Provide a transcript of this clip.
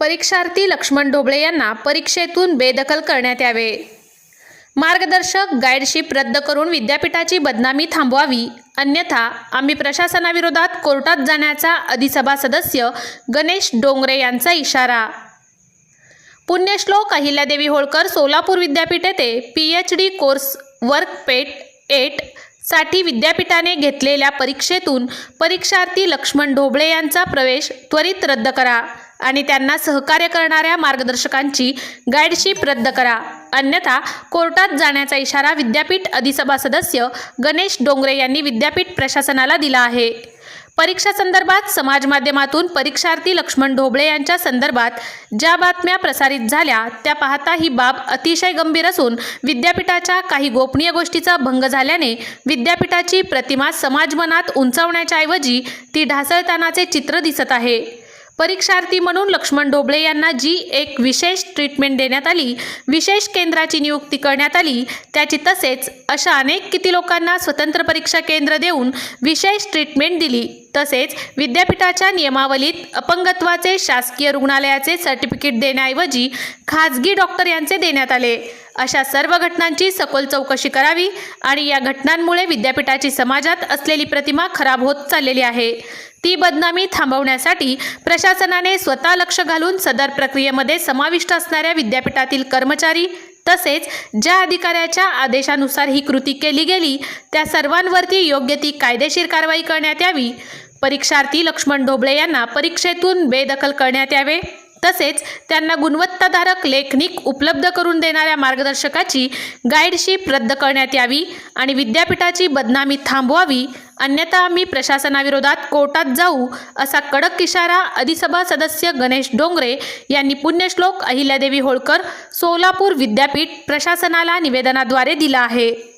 परीक्षार्थी लक्ष्मण ढोबळे यांना परीक्षेतून बेदखल करण्यात यावे. मार्गदर्शक गाईडशिप रद्द करून विद्यापीठाची बदनामी थांबवावी. अन्यथा आम्ही प्रशासनाविरोधात कोर्टात जाण्याचा अधिसभा सदस्य गणेश डोंगरे यांचा इशारा. पुण्यश्लोक अहिल्यादेवी होळकर सोलापूर विद्यापीठ येथे P H D course work PET एटसाठी विद्यापीठाने घेतलेल्या परीक्षेतून परीक्षार्थी लक्ष्मण ढोबळे यांचा प्रवेश त्वरित रद्द करा. आणि त्यांना सहकार्य करणाऱ्या मार्गदर्शकांची गाईडशिप रद्द करा. अन्यथा कोर्टात जाण्याचा इशारा विद्यापीठ अधिसभा सदस्य गणेश डोंगरे यांनी विद्यापीठ प्रशासनाला दिला आहे. परीक्षा संदर्भात समाज माध्यमातून परीक्षार्थी लक्ष्मण ढोबळे यांच्या संदर्भात ज्या बातम्या प्रसारित झाल्या त्या पाहता ही बाब अतिशय गंभीर असून विद्यापीठाच्या काही गोपनीय गोष्टीचा भंग झाल्याने विद्यापीठाची प्रतिमा समाजमनात उंचावण्याच्या ऐवजी ती ढासळतानाचे चित्र दिसत आहे. परीक्षार्थी म्हणून लक्ष्मण ढोबळे यांना जी एक विशेष ट्रीटमेंट देण्यात आली विशेष केंद्राची नियुक्ती करण्यात आली त्याची तसेच अशा अनेक किती लोकांना स्वतंत्र परीक्षा केंद्र देऊन विशेष ट्रीटमेंट दिली. तसेच विद्यापीठाच्या नियमावलीत अपंगत्वाचे शासकीय रुग्णालयाचे सर्टिफिकेट देण्याऐवजी खाजगी डॉक्टर यांचे देण्यात आले. अशा सर्व घटनांची सखोल चौकशी करावी आणि या घटनांमुळे विद्यापीठाची समाजात असलेली प्रतिमा खराब होत चाललेली आहे. ती बदनामी थांबवण्यासाठी प्रशासनाने स्वतः लक्ष घालून सदर प्रक्रियेमध्ये समाविष्ट असणाऱ्या विद्यापीठातील कर्मचारी तसेच ज्या अधिकाऱ्याच्या आदेशानुसार ही कृती केली गेली त्या सर्वांवरती योग्य ती कायदेशीर कारवाई करण्यात यावी. परीक्षार्थी लक्ष्मण ढोबळे यांना परीक्षेतून बेदखल करण्यात यावे. तसेच त्यांना गुणवत्ताधारक लेखनिक उपलब्ध करून देणाऱ्या मार्गदर्शकाची गाईडशिप रद्द करण्यात यावी आणि विद्यापीठाची बदनामी थांबवावी अन्यथा आम्ही प्रशासनाविरोधात कोर्टात जाऊ असा कडक इशारा अधिसभा सदस्य गणेश डोंगरे यांनी पुण्यश्लोक अहिल्यादेवी होळकर सोलापूर विद्यापीठ प्रशासनाला निवेदनाद्वारे दिला आहे.